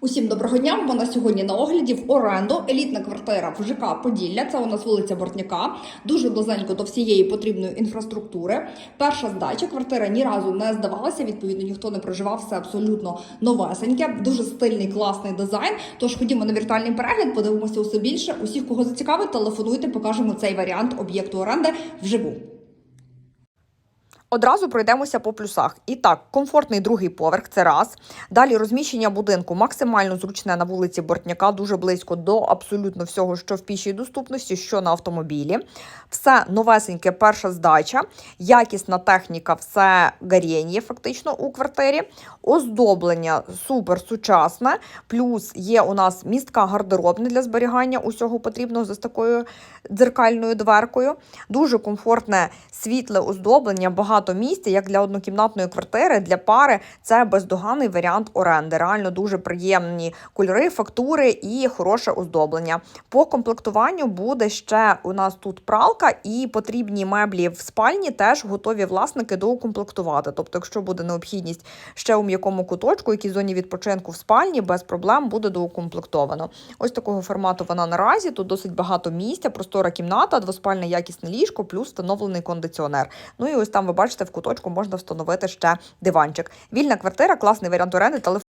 Усім доброго дня. Нас сьогодні на огляді в оренду елітна квартира в ЖК Поділля. Це у нас вулиця Бортняка. Дуже близенько до всієї потрібної інфраструктури. Перша здача квартира ні разу не здавалася. Відповідно, ніхто не проживав. Все абсолютно новесеньке. Дуже стильний, класний дизайн. Тож ходімо на віртуальний перегляд, подивимося усе більше. Усіх, кого зацікавить, телефонуйте, покажемо цей варіант об'єкту оренди вживу. Одразу пройдемося по плюсах. І так, комфортний другий поверх це раз. Далі розміщення будинку максимально зручне на вулиці Бортняка, дуже близько до абсолютно всього, що в пішій доступності, що на автомобілі. Все новесеньке, перша здача, якісна техніка, все гарєнє фактично у квартирі. Оздоблення супер сучасне. Плюс є у нас містка гардеробна для зберігання усього потрібного з такою дзеркальною дверкою. Дуже комфортне світле оздоблення, місця, як для однокімнатної квартири, для пари. Це бездоганний варіант оренди. Реально дуже приємні кольори, фактури і хороше оздоблення. По комплектуванню буде ще у нас тут пралка і потрібні меблі в спальні теж готові власники доукомплектувати. Тобто, якщо буде необхідність ще у м'якому куточку, якій зоні відпочинку в спальні, без проблем буде доукомплектовано. Ось такого формату вона наразі. Тут досить багато місця, простора кімната, двоспальне якісне ліжко, плюс встановлений кондиціонер. Ну і ось там ви бачите, в куточку можна встановити ще диванчик. Вільна квартира, класний варіант оренди. Телефон